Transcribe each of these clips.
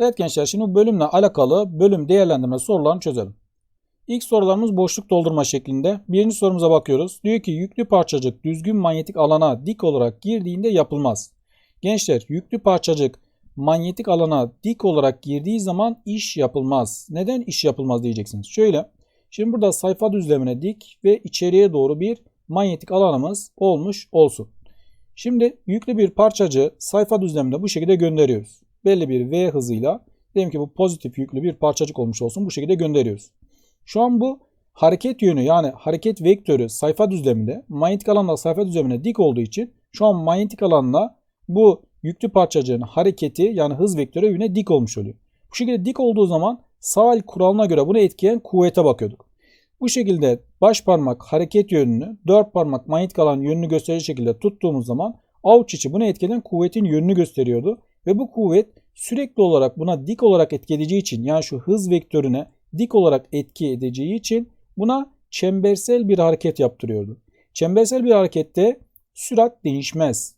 Evet gençler şimdi bölümle alakalı bölüm değerlendirme sorularını çözelim. İlk sorularımız boşluk doldurma şeklinde. Birinci sorumuza bakıyoruz. Diyor ki yüklü parçacık düzgün manyetik alana dik olarak girdiğinde yapılmaz. Gençler yüklü parçacık manyetik alana dik olarak girdiği zaman iş yapılmaz. Neden iş yapılmaz diyeceksiniz. Şöyle şimdi burada sayfa düzlemine dik ve içeriye doğru bir manyetik alanımız olmuş olsun. Şimdi yüklü bir parçacığı sayfa düzleminde bu şekilde gönderiyoruz. Belli bir V hızıyla diyelim ki bu pozitif yüklü bir parçacık olmuş olsun bu şekilde gönderiyoruz. Şu an bu hareket yönü yani hareket vektörü sayfa düzleminde manyetik alanla sayfa düzlemine dik olduğu için şu an manyetik alanla bu yüklü parçacığın hareketi yani hız vektörü yöne dik olmuş oluyor. Bu şekilde dik olduğu zaman Saval kuralına göre bunu etkileyen kuvvete bakıyorduk. Bu şekilde baş parmak hareket yönünü, dört parmak manyetik alan yönünü gösterecek şekilde tuttuğumuz zaman avuç içi bunu etkileyen kuvvetin yönünü gösteriyordu. Ve bu kuvvet sürekli olarak buna dik olarak etki edeceği için yani şu hız vektörüne dik olarak etki edeceği için buna çembersel bir hareket yaptırıyordu. Çembersel bir harekette sürat değişmez.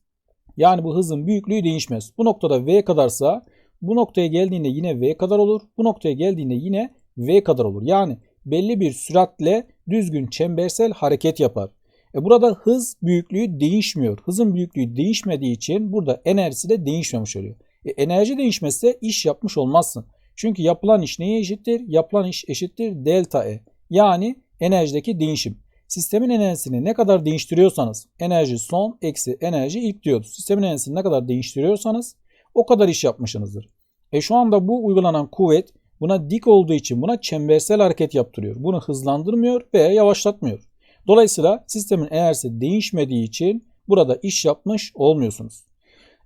Yani bu hızın büyüklüğü değişmez. Bu noktada V kadarsa bu noktaya geldiğinde yine V kadar olur. Bu noktaya geldiğinde yine V kadar olur. Yani belli bir süratle düzgün çembersel hareket yapar. E burada hız büyüklüğü değişmiyor. Hızın büyüklüğü değişmediği için burada enerjisi de değişmemiş oluyor. E enerji değişmezse iş yapmış olmazsın. Çünkü yapılan iş neye eşittir? Yapılan iş eşittir delta E. Yani enerjideki değişim. Sistemin enerjisini ne kadar değiştiriyorsanız enerji son eksi enerji ilk diyoruz. Sistemin enerjisini ne kadar değiştiriyorsanız o kadar iş yapmışsınızdır. E şu anda bu uygulanan kuvvet buna dik olduğu için buna çembersel hareket yaptırıyor. Bunu hızlandırmıyor veya yavaşlatmıyor. Dolayısıyla sistemin enerjisi değişmediği için burada iş yapmış olmuyorsunuz.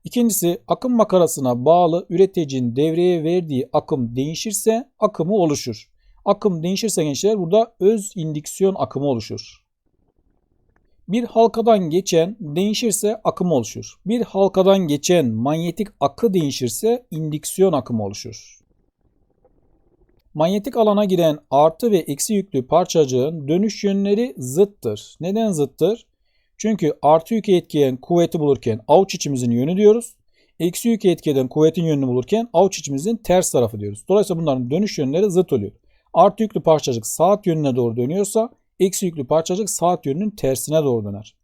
İkincisi akım makarasına bağlı üreticinin devreye verdiği akım değişirse akımı oluşur. Akım değişirse gençler burada öz indüksiyon akımı oluşur. Bir halkadan geçen değişirse akım oluşur. Bir halkadan geçen manyetik akı değişirse indüksiyon akımı oluşur. Manyetik alana giren artı ve eksi yüklü parçacığın dönüş yönleri zıttır. Neden zıttır? Çünkü artı yükü etkileyen kuvveti bulurken avuç içimizin yönü diyoruz. Eksi yükü etkileyen kuvvetin yönünü bulurken avuç içimizin ters tarafı diyoruz. Dolayısıyla bunların dönüş yönleri zıt oluyor. Artı yüklü parçacık saat yönüne doğru dönüyorsa eksi yüklü parçacık saat yönünün tersine doğru döner.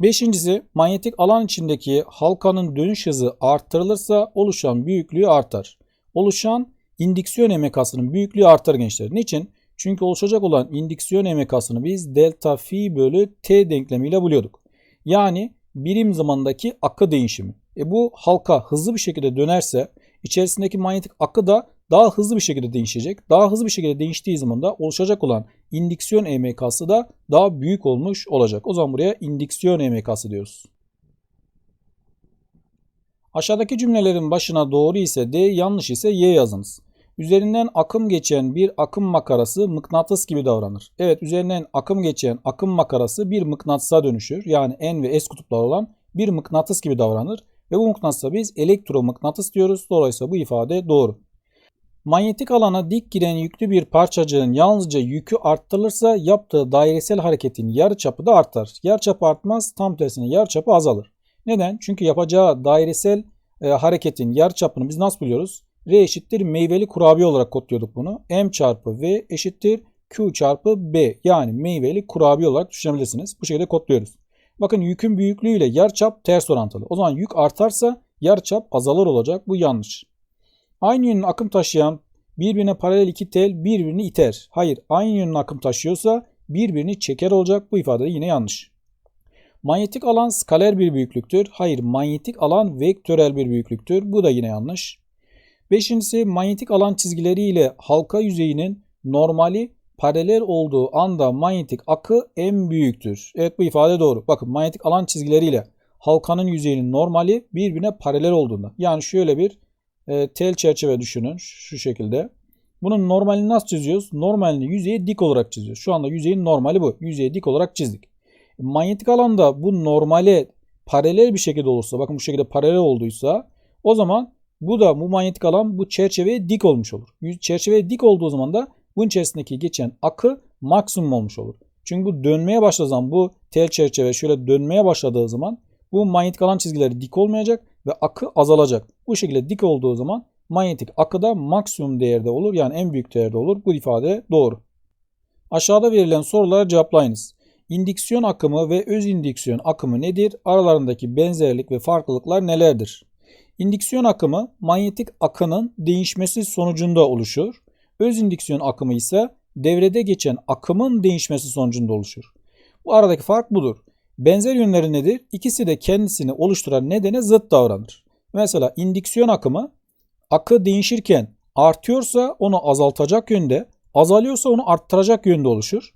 Beşincisi manyetik alan içindeki halkanın dönüş hızı arttırılırsa oluşan büyüklüğü artar. Oluşan indüksiyon emekasının büyüklüğü artar gençler. Niçin? Çünkü oluşacak olan indüksiyon emekasını biz delta fi bölü t denklemiyle buluyorduk. Yani birim zamandaki akı değişimi. E bu halka hızlı bir şekilde dönerse içerisindeki manyetik akı da daha hızlı bir şekilde değişecek. Daha hızlı bir şekilde değiştiği zaman da oluşacak olan indüksiyon EMK'sı da daha büyük olmuş olacak. O zaman buraya indüksiyon EMK'sı diyoruz. Aşağıdaki cümlelerin başına doğru ise D, yanlış ise Y yazınız. Üzerinden akım geçen bir akım makarası mıknatıs gibi davranır. Evet üzerinden akım geçen akım makarası bir mıknatısa dönüşür. Yani N ve S kutupları olan bir mıknatıs gibi davranır. Ve bu mıknatısa biz elektromıknatıs diyoruz. Dolayısıyla bu ifade doğru. Manyetik alana dik giren yüklü bir parçacığın yalnızca yükü arttırılırsa yaptığı dairesel hareketin yarıçapı da artar. Yarıçapı artmaz, tam tersine yarıçapı azalır. Neden? Çünkü yapacağı dairesel e, hareketin yarıçapını biz nasıl biliyoruz? R eşittir meyveli kurabiye olarak kodluyorduk bunu. M çarpı V eşittir Q çarpı B yani meyveli kurabiye olarak düşünebilirsiniz. Bu şekilde kodluyoruz. Bakın yükün büyüklüğüyle yarıçap ters orantılı. O zaman yük artarsa yarıçap azalır olacak. Bu yanlış. Aynı yönün akım taşıyan birbirine paralel iki tel birbirini iter. Hayır aynı yönün akım taşıyorsa birbirini çeker olacak. Bu ifade yine yanlış. Manyetik alan skaler bir büyüklüktür. Hayır manyetik alan vektörel bir büyüklüktür. Bu da yine yanlış. Beşincisi manyetik alan çizgileri ile halka yüzeyinin normali paralel olduğu anda manyetik akı en büyüktür. Evet bu ifade doğru. Bakın manyetik alan çizgileri ile halkanın yüzeyinin normali birbirine paralel olduğunda. Yani şöyle bir e, tel çerçeve düşünün şu şekilde. Bunun normalini nasıl çiziyoruz? Normalini yüzeye dik olarak çiziyoruz. Şu anda yüzeyin normali bu. Yüzeye dik olarak çizdik. Manyetik alanda bu normale paralel bir şekilde olursa bakın bu şekilde paralel olduysa o zaman bu da bu manyetik alan bu çerçeveye dik olmuş olur. Çerçeveye dik olduğu zaman da bunun içerisindeki geçen akı maksimum olmuş olur. Çünkü bu dönmeye başladığı zaman bu tel çerçeve şöyle dönmeye başladığı zaman bu manyetik alan çizgileri dik olmayacak ve akı azalacak. Bu şekilde dik olduğu zaman manyetik akı da maksimum değerde olur. Yani en büyük değerde olur. Bu ifade doğru. Aşağıda verilen sorulara cevaplayınız. İndüksiyon akımı ve öz indüksiyon akımı nedir? Aralarındaki benzerlik ve farklılıklar nelerdir? İndüksiyon akımı manyetik akının değişmesi sonucunda oluşur. Öz indüksiyon akımı ise devrede geçen akımın değişmesi sonucunda oluşur. Bu aradaki fark budur. Benzer yönleri nedir? İkisi de kendisini oluşturan nedene zıt davranır. Mesela indüksiyon akımı akı değişirken artıyorsa onu azaltacak yönde, azalıyorsa onu arttıracak yönde oluşur.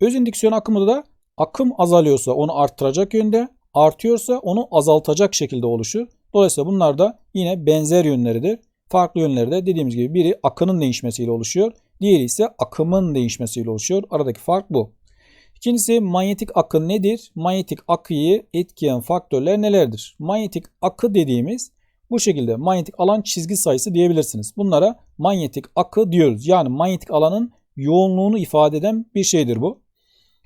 Öz indüksiyon akımı da akım azalıyorsa onu arttıracak yönde, artıyorsa onu azaltacak şekilde oluşur. Dolayısıyla bunlar da yine benzer yönleridir. Farklı yönleri de dediğimiz gibi biri akının değişmesiyle oluşuyor. Diğeri ise akımın değişmesiyle oluşuyor. Aradaki fark bu. İkincisi manyetik akı nedir? Manyetik akıyı etkileyen faktörler nelerdir? Manyetik akı dediğimiz bu şekilde manyetik alan çizgi sayısı diyebilirsiniz. Bunlara manyetik akı diyoruz. Yani manyetik alanın yoğunluğunu ifade eden bir şeydir bu.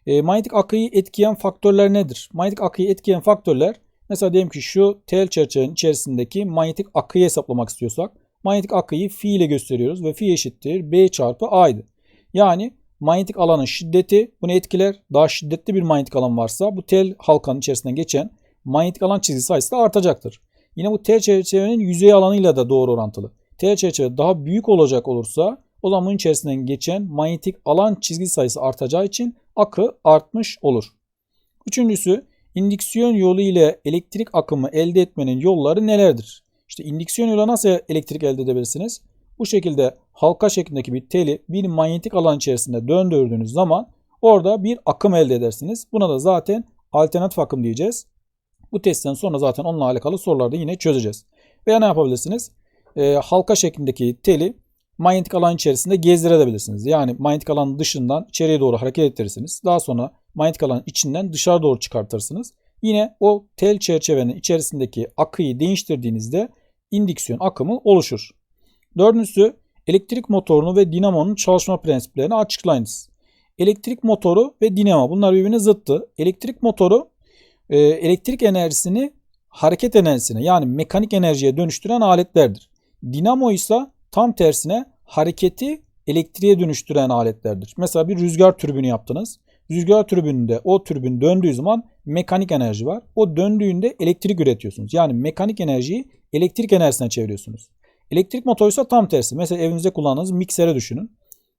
E, manyetik akıyı etkileyen faktörler nedir? Manyetik akıyı etkileyen faktörler mesela diyelim ki şu tel çerçevenin içerisindeki manyetik akıyı hesaplamak istiyorsak manyetik akıyı fi ile gösteriyoruz ve fi eşittir b çarpı a'ydı. Yani manyetik alanın şiddeti bunu etkiler. Daha şiddetli bir manyetik alan varsa bu tel halkanın içerisinden geçen manyetik alan çizgi sayısı da artacaktır. Yine bu tel çerçevenin yüzey alanıyla da doğru orantılı. Tel çerçeve daha büyük olacak olursa o zaman bunun içerisinden geçen manyetik alan çizgi sayısı artacağı için akı artmış olur. Üçüncüsü indüksiyon yolu ile elektrik akımı elde etmenin yolları nelerdir? İşte indüksiyon yolu nasıl elektrik elde edebilirsiniz? Bu şekilde halka şeklindeki bir teli bir manyetik alan içerisinde döndürdüğünüz zaman orada bir akım elde edersiniz. Buna da zaten alternatif akım diyeceğiz. Bu testten sonra zaten onunla alakalı sorularda yine çözeceğiz. Veya ne yapabilirsiniz? E, halka şeklindeki teli manyetik alan içerisinde gezdirebilirsiniz. Yani manyetik alanın dışından içeriye doğru hareket ettirirsiniz. Daha sonra manyetik alanın içinden dışarı doğru çıkartırsınız. Yine o tel çerçevenin içerisindeki akıyı değiştirdiğinizde indüksiyon akımı oluşur. Dördüncüsü elektrik motorunu ve dinamonun çalışma prensiplerini açıklayınız. Elektrik motoru ve dinamo bunlar birbirine zıttı. Elektrik motoru e, elektrik enerjisini hareket enerjisine yani mekanik enerjiye dönüştüren aletlerdir. Dinamo ise tam tersine hareketi elektriğe dönüştüren aletlerdir. Mesela bir rüzgar türbünü yaptınız. Rüzgar türbününde o türbün döndüğü zaman mekanik enerji var. O döndüğünde elektrik üretiyorsunuz. Yani mekanik enerjiyi elektrik enerjisine çeviriyorsunuz. Elektrik motoru ise tam tersi. Mesela evinizde kullandığınız miksere düşünün.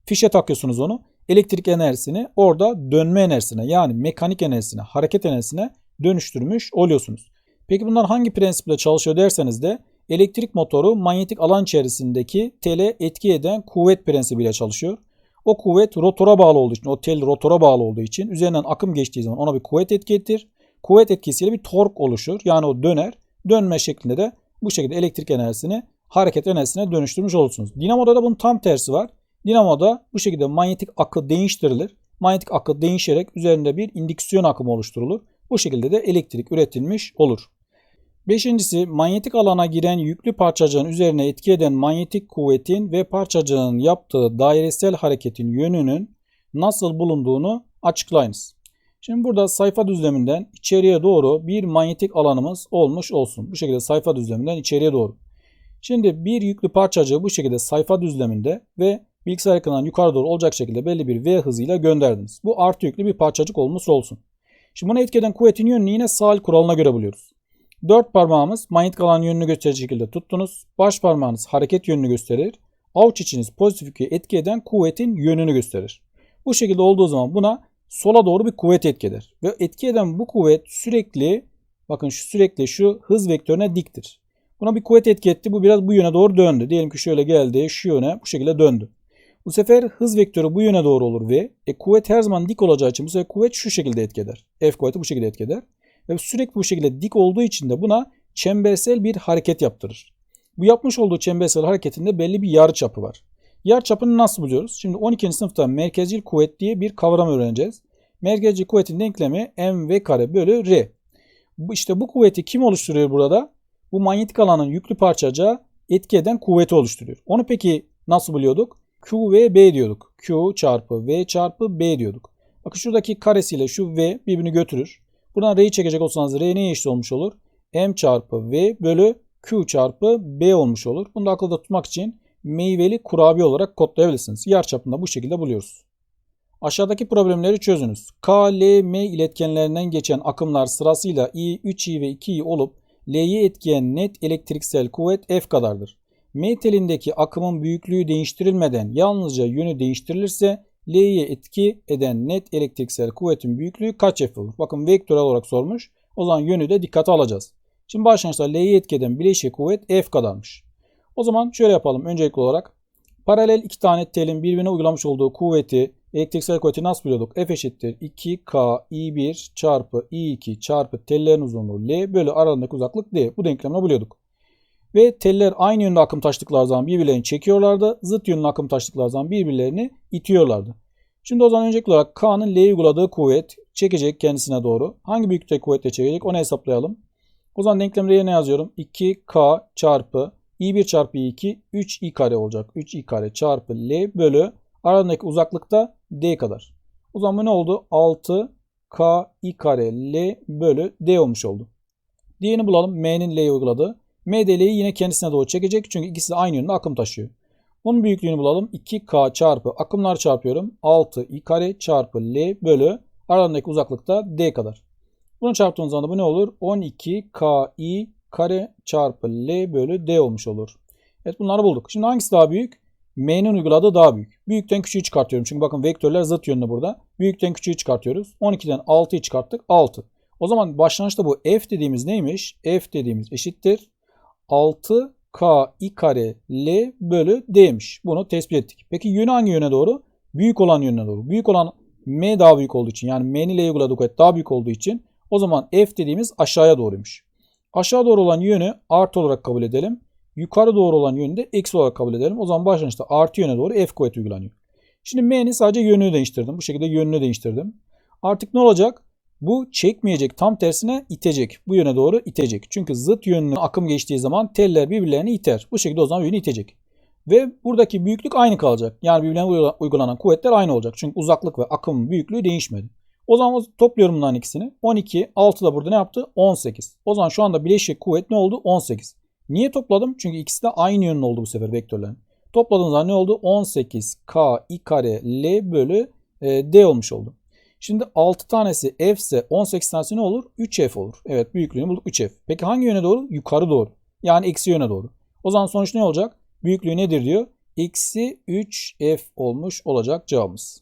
Fişe takıyorsunuz onu. Elektrik enerjisini orada dönme enerjisine yani mekanik enerjisine, hareket enerjisine dönüştürmüş oluyorsunuz. Peki bunlar hangi prensiple çalışıyor derseniz de elektrik motoru manyetik alan içerisindeki tele etki eden kuvvet prensibiyle çalışıyor. O kuvvet rotora bağlı olduğu için, o tel rotora bağlı olduğu için üzerinden akım geçtiği zaman ona bir kuvvet etki. Kuvvet etkisiyle bir tork oluşur. Yani o döner. Dönme şeklinde de bu şekilde elektrik enerjisini hareket enerjisine dönüştürmüş olursunuz. Dinamoda da bunun tam tersi var. Dinamoda bu şekilde manyetik akı değiştirilir. Manyetik akı değişerek üzerinde bir indüksiyon akımı oluşturulur. Bu şekilde de elektrik üretilmiş olur. Beşincisi manyetik alana giren yüklü parçacığın üzerine etki eden manyetik kuvvetin ve parçacığın yaptığı dairesel hareketin yönünün nasıl bulunduğunu açıklayınız. Şimdi burada sayfa düzleminden içeriye doğru bir manyetik alanımız olmuş olsun. Bu şekilde sayfa düzleminden içeriye doğru. Şimdi bir yüklü parçacığı bu şekilde sayfa düzleminde ve bilgisayar ekranından yukarı doğru olacak şekilde belli bir V hızıyla gönderdiniz. Bu artı yüklü bir parçacık olmuş olsun. Şimdi buna etki eden kuvvetin yönünü yine Saal kuralına göre buluyoruz. Dört parmağımız manyetik alan yönünü gösterecek şekilde tuttunuz. Baş parmağınız hareket yönünü gösterir. Avuç içiniz pozitif yükü etki eden kuvvetin yönünü gösterir. Bu şekilde olduğu zaman buna sola doğru bir kuvvet etki. Ve etki eden bu kuvvet sürekli bakın şu sürekli şu hız vektörüne diktir. Buna bir kuvvet etki etti. Bu biraz bu yöne doğru döndü. Diyelim ki şöyle geldi şu yöne bu şekilde döndü. Bu sefer hız vektörü bu yöne doğru olur ve e, kuvvet her zaman dik olacağı için bu sefer kuvvet şu şekilde etki eder. F kuvveti bu şekilde etki eder. Sürekli bu şekilde dik olduğu için de buna çembersel bir hareket yaptırır. Bu yapmış olduğu çembersel hareketinde belli bir yarı çapı var. Yarı çapını nasıl buluyoruz? Şimdi 12. sınıfta merkezcil kuvvet diye bir kavram öğreneceğiz. Merkezcil kuvvetin denklemi mv kare bölü r. İşte bu kuvveti kim oluşturuyor burada? Bu manyetik alanın yüklü parçacığa etki eden kuvveti oluşturuyor. Onu peki nasıl buluyorduk? Q ve B diyorduk. Q çarpı V çarpı B diyorduk. Bakın şuradaki karesiyle şu V birbirini götürür. Buradan R'yi çekecek olsanız R neye eşit olmuş olur? M çarpı V bölü Q çarpı B olmuş olur. Bunu da akılda tutmak için meyveli kurabiye olarak kodlayabilirsiniz. Yer çapında bu şekilde buluyoruz. Aşağıdaki problemleri çözünüz. K, L, M iletkenlerinden geçen akımlar sırasıyla I, 3I ve 2I olup L'ye etkileyen net elektriksel kuvvet F kadardır. M telindeki akımın büyüklüğü değiştirilmeden yalnızca yönü değiştirilirse L'ye etki eden net elektriksel kuvvetin büyüklüğü kaç F olur? Bakın vektörel olarak sormuş. O zaman yönü de dikkate alacağız. Şimdi başlangıçta L'ye etki eden bileşik kuvvet F kadarmış. O zaman şöyle yapalım öncelikli olarak. Paralel iki tane telin birbirine uygulamış olduğu kuvveti, elektriksel kuvveti nasıl biliyorduk? F eşittir 2K I1 çarpı I2 çarpı tellerin uzunluğu L bölü aralarındaki uzaklık D. Bu denklemle buluyorduk. Ve teller aynı yönde akım taşıdıkları zaman birbirlerini çekiyorlardı. Zıt yönde akım taşıdıkları zaman birbirlerini itiyorlardı. Şimdi o zaman öncelikli olarak K'nın L'ye uyguladığı kuvvet çekecek kendisine doğru. Hangi büyüklükte kuvvetle çekecek onu hesaplayalım. O zaman denklemde yerine yazıyorum. 2K çarpı i1 çarpı i2 3i kare olacak. 3i kare çarpı L bölü aralarındaki uzaklıkta D kadar. O zaman ne oldu? 6K i kare L bölü D olmuş oldu. Diğerini bulalım. M'nin L'ye uyguladığı. M de L'yi yine kendisine doğru çekecek. Çünkü ikisi de aynı yönde akım taşıyor. Bunun büyüklüğünü bulalım. 2K çarpı akımlar çarpıyorum. 6i kare çarpı L bölü aralarındaki uzaklıkta D kadar. Bunu çarptığımız zaman da bu ne olur? 12KI kare çarpı L bölü D olmuş olur. Evet bunları bulduk. Şimdi hangisi daha büyük? M'nin uyguladığı daha büyük. Büyükten küçüğü çıkartıyorum. Çünkü bakın vektörler zıt yönde burada. Büyükten küçüğü çıkartıyoruz. 12'den 6'yı çıkarttık. 6. O zaman başlangıçta bu f dediğimiz neymiş? f dediğimiz eşittir. 6k i kare L bölü D'miş. Bunu tespit ettik. Peki yönü hangi yöne doğru? Büyük olan yönüne doğru. Büyük olan M daha büyük olduğu için yani M'nin L'ye uyguladığı kuvvet daha büyük olduğu için o zaman F dediğimiz aşağıya doğruymuş. Aşağı doğru olan yönü artı olarak kabul edelim. Yukarı doğru olan yönü de eksi olarak kabul edelim. O zaman başlangıçta artı yöne doğru F kuvveti uygulanıyor. Şimdi M'nin sadece yönünü değiştirdim. Bu şekilde yönünü değiştirdim. Artık ne olacak? Bu çekmeyecek tam tersine itecek. Bu yöne doğru itecek. Çünkü zıt yönlü akım geçtiği zaman teller birbirlerini iter. Bu şekilde o zaman yönü itecek. Ve buradaki büyüklük aynı kalacak. Yani birbirlerine uygulanan kuvvetler aynı olacak. Çünkü uzaklık ve akım büyüklüğü değişmedi. O zaman topluyorum bunların ikisini. 12, 6 da burada ne yaptı? 18. O zaman şu anda bileşik kuvvet ne oldu? 18. Niye topladım? Çünkü ikisi de aynı yönlü oldu bu sefer vektörlerin. Topladığım zaman ne oldu? 18 k i kare l bölü e, d olmuş oldu. Şimdi 6 tanesi f ise 18 tanesi ne olur? 3f olur. Evet büyüklüğünü bulduk 3f. Peki hangi yöne doğru? Yukarı doğru. Yani eksi yöne doğru. O zaman sonuç ne olacak? Büyüklüğü nedir diyor? Eksi 3f olmuş olacak cevabımız.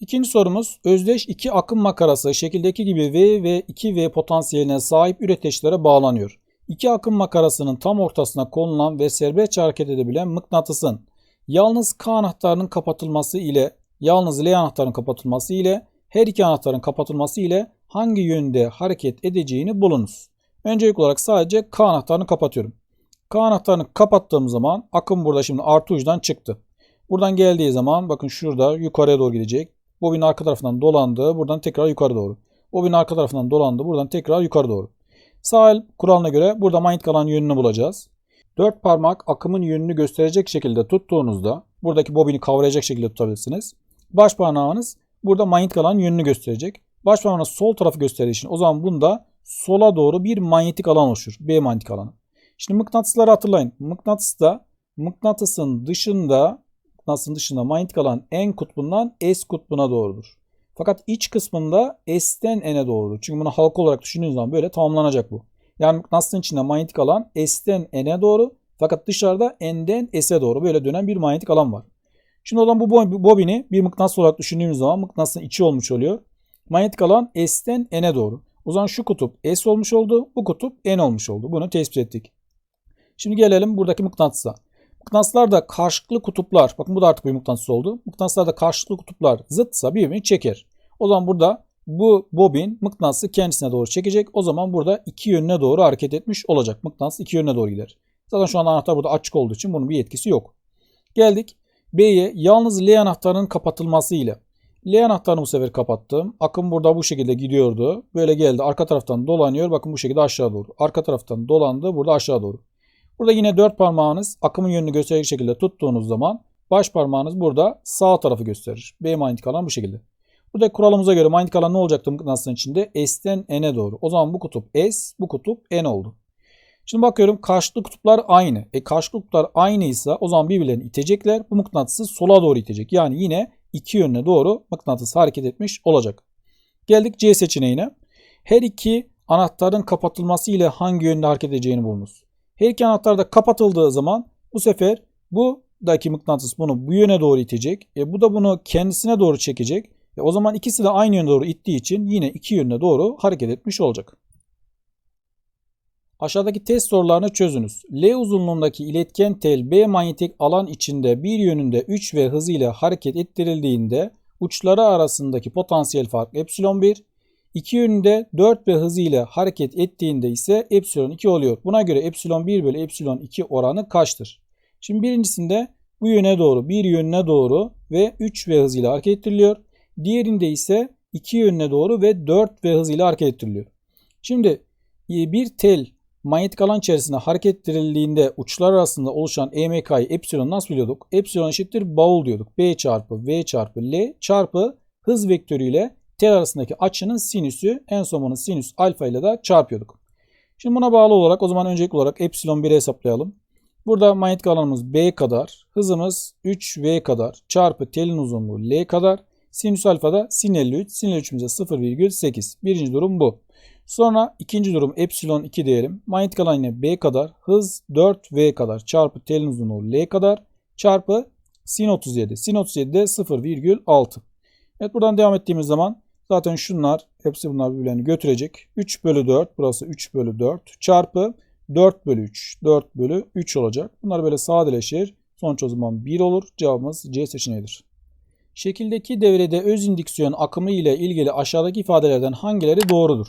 İkinci sorumuz özdeş iki akım makarası şekildeki gibi V ve 2V potansiyeline sahip üreteçlere bağlanıyor. İki akım makarasının tam ortasına konulan ve serbestçe hareket edebilen mıknatısın yalnız K anahtarının kapatılması ile yalnız L anahtarının kapatılması ile her iki anahtarın kapatılması ile hangi yönde hareket edeceğini bulunuz. Öncelikli olarak sadece K anahtarını kapatıyorum. K anahtarını kapattığım zaman akım burada şimdi artı uçtan çıktı. Buradan geldiği zaman bakın şurada yukarıya doğru gidecek. Bobin arka tarafından dolandı. Buradan tekrar yukarı doğru. Bobin arka tarafından dolandı. Buradan tekrar yukarı doğru. Sağ el kuralına göre burada manyetik alan yönünü bulacağız. Dört parmak akımın yönünü gösterecek şekilde tuttuğunuzda buradaki bobini kavrayacak şekilde tutabilirsiniz. Baş parmağınız burada manyetik alan yönünü gösterecek. Baş parmağınız sol tarafı gösterdiği için o zaman bunda sola doğru bir manyetik alan oluşur. B manyetik alanı. Şimdi mıknatısları hatırlayın. Mıknatısta mıknatısın dışında mıknatısın dışında manyetik alan en kutbundan S kutbuna doğrudur. Fakat iç kısmında S'ten N'e doğrudur. Çünkü bunu halka olarak düşündüğünüz zaman böyle tamamlanacak bu. Yani mıknatısın içinde manyetik alan S'ten N'e doğru fakat dışarıda N'den S'e doğru böyle dönen bir manyetik alan var. Şimdi o zaman bu bobini bir mıknatıs olarak düşündüğümüz zaman mıknatısın içi olmuş oluyor. Manyetik alan S'ten N'e doğru. O zaman şu kutup S olmuş oldu. Bu kutup N olmuş oldu. Bunu tespit ettik. Şimdi gelelim buradaki mıknatısa. Mıknatıslarda karşılıklı kutuplar, bakın bu da artık bir mıknatıs oldu. Mıknatıslarda karşılıklı kutuplar zıtsa birbirini çeker. O zaman burada bu bobin mıknatısı kendisine doğru çekecek. O zaman burada iki yönüne doğru hareket etmiş olacak. Mıknatıs iki yönüne doğru gider. Zaten şu an anahtar burada açık olduğu için bunun bir etkisi yok. Geldik B'ye yalnız L anahtarının kapatılması ile. L anahtarını bu sefer kapattım. Akım burada bu şekilde gidiyordu. Böyle geldi. Arka taraftan dolanıyor. Bakın bu şekilde aşağı doğru. Arka taraftan dolandı. Burada aşağı doğru. Burada yine dört parmağınız akımın yönünü gösterecek şekilde tuttuğunuz zaman baş parmağınız burada sağ tarafı gösterir. B manyetik alan bu şekilde. Burada kuralımıza göre manyetik alan ne olacaktı mıknatısın içinde? S'ten N'e doğru. O zaman bu kutup S, bu kutup N oldu. Şimdi bakıyorum karşılıklı kutuplar aynı. E karşılıklı kutuplar aynıysa o zaman birbirlerini itecekler. Bu mıknatısı sola doğru itecek. Yani yine iki yönüne doğru mıknatıs hareket etmiş olacak. Geldik C seçeneğine. Her iki anahtarın kapatılması ile hangi yönde hareket edeceğini bulunuz. Her iki anahtar da kapatıldığı zaman bu sefer buradaki mıknatıs bunu bu yöne doğru itecek. E bu da bunu kendisine doğru çekecek. E o zaman ikisi de aynı yöne doğru ittiği için yine iki yönüne doğru hareket etmiş olacak. Aşağıdaki test sorularını çözünüz. L uzunluğundaki iletken tel B manyetik alan içinde bir yönünde 3 ve hızıyla hareket ettirildiğinde uçları arasındaki potansiyel fark epsilon 1, iki yönünde 4 ve hızıyla hareket ettiğinde ise epsilon 2 oluyor. Buna göre epsilon 1 bölü epsilon 2 oranı kaçtır? Şimdi birincisinde bu yöne doğru, bir yönüne doğru ve 3 ve hızıyla hareket ettiriliyor. Diğerinde ise 2 yönüne doğru ve 4 ve hızıyla hareket ettiriliyor. Şimdi e, bir tel manyetik alan içerisinde hareket ettirildiğinde uçlar arasında oluşan EMK'yı epsilon nasıl biliyorduk? Epsilon eşittir bavul diyorduk. B çarpı V çarpı L çarpı hız vektörüyle tel arasındaki açının sinüsü en bunu sinüs alfa ile de çarpıyorduk. Şimdi buna bağlı olarak o zaman öncelikli olarak epsilon 1'i hesaplayalım. Burada manyetik alanımız B kadar, hızımız 3V kadar çarpı telin uzunluğu L kadar. Sinüs alfa da sin 53, sin 53'ümüze 0,8. Birinci durum bu. Sonra ikinci durum epsilon 2 diyelim. Manyetik alan yine B kadar. Hız 4V kadar çarpı telin uzunluğu L kadar çarpı sin 37. Sin 37 de 0,6. Evet buradan devam ettiğimiz zaman zaten şunlar hepsi bunlar birbirlerini götürecek. 3 bölü 4 burası 3 bölü 4 çarpı 4 bölü 3 4 bölü 3 olacak. Bunlar böyle sadeleşir. Sonuç o zaman 1 olur. Cevabımız C seçeneğidir. Şekildeki devrede öz indüksiyon akımı ile ilgili aşağıdaki ifadelerden hangileri doğrudur?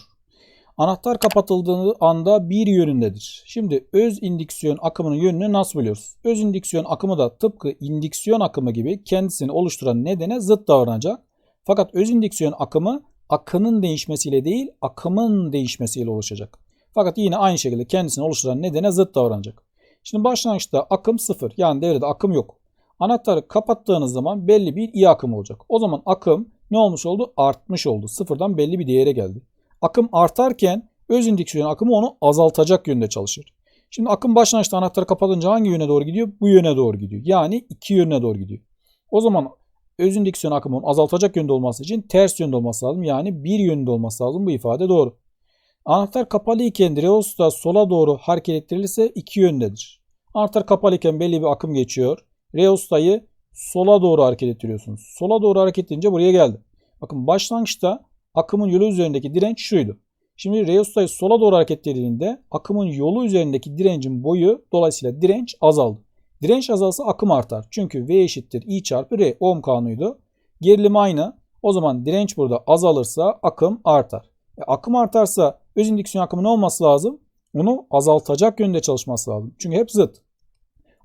Anahtar kapatıldığı anda bir yönündedir. Şimdi öz indüksiyon akımının yönünü nasıl biliyoruz? Öz indüksiyon akımı da tıpkı indüksiyon akımı gibi kendisini oluşturan nedene zıt davranacak. Fakat öz indüksiyon akımı akının değişmesiyle değil akımın değişmesiyle oluşacak. Fakat yine aynı şekilde kendisini oluşturan nedene zıt davranacak. Şimdi başlangıçta akım sıfır yani devrede akım yok. Anahtarı kapattığınız zaman belli bir i akımı olacak. O zaman akım ne olmuş oldu? Artmış oldu. Sıfırdan belli bir değere geldi. Akım artarken öz indüksiyon akımı onu azaltacak yönde çalışır. Şimdi akım başlangıçta anahtarı kapatınca hangi yöne doğru gidiyor? Bu yöne doğru gidiyor. Yani iki yöne doğru gidiyor. O zaman öz indüksiyon akımının azaltacak yönde olması için ters yönde olması lazım. Yani bir yönde olması lazım. Bu ifade doğru. Anahtar kapalı iken Reos'ta sola doğru hareket ettirilirse iki yöndedir. Anahtar kapalı iken belli bir akım geçiyor. Reosta'yı sola doğru hareket ettiriyorsunuz. Sola doğru hareket edince buraya geldi. Bakın başlangıçta akımın yolu üzerindeki direnç şuydu. Şimdi Reosta'yı sola doğru hareket ettirdiğinde akımın yolu üzerindeki direncin boyu dolayısıyla direnç azaldı. Direnç azalsa akım artar. Çünkü V eşittir I çarpı R ohm kanunuydu. Gerilim aynı. O zaman direnç burada azalırsa akım artar. E, akım artarsa öz indüksiyon akımı ne olması lazım? Onu azaltacak yönde çalışması lazım. Çünkü hep zıt.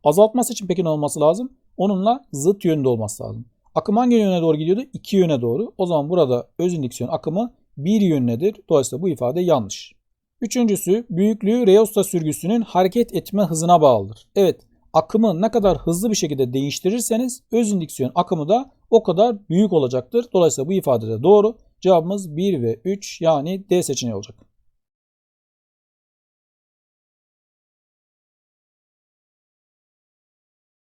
Azaltması için peki ne olması lazım? Onunla zıt yönde olması lazım. Akım hangi yöne doğru gidiyordu? İki yöne doğru. O zaman burada öz indüksiyon akımı bir yönledir. Dolayısıyla bu ifade yanlış. Üçüncüsü büyüklüğü reosta sürgüsünün hareket etme hızına bağlıdır. Evet akımı ne kadar hızlı bir şekilde değiştirirseniz öz indüksiyon akımı da o kadar büyük olacaktır. Dolayısıyla bu ifade de doğru. Cevabımız 1 ve 3 yani D seçeneği olacak.